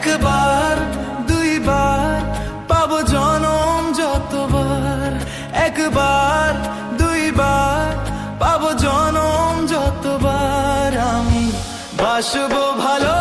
একবার দুইবার পাবো জনম যতবার। একবার দুইবার পাবো জনম যতবার। আমি বাসবো ভালো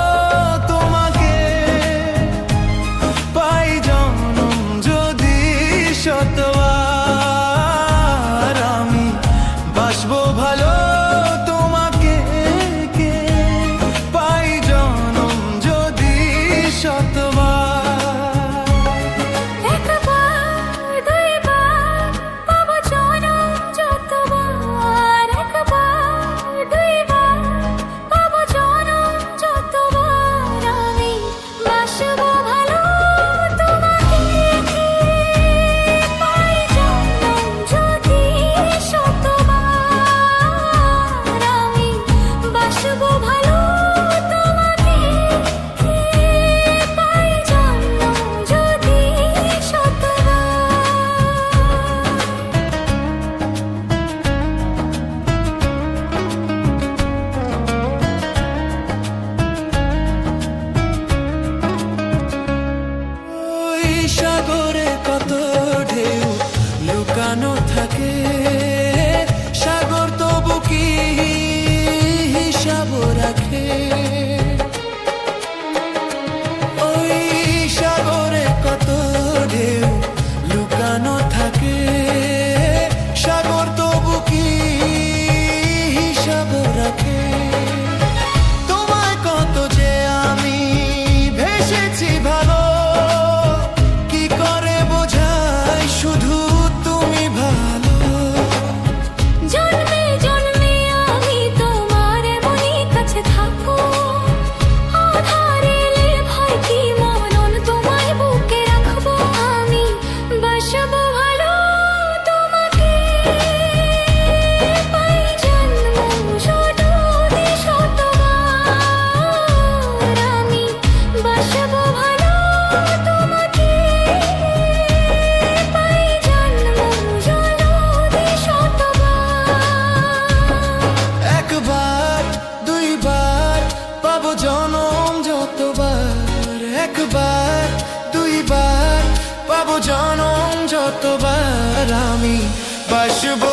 耶。ভাবো জানো যতবার আমি বাসবো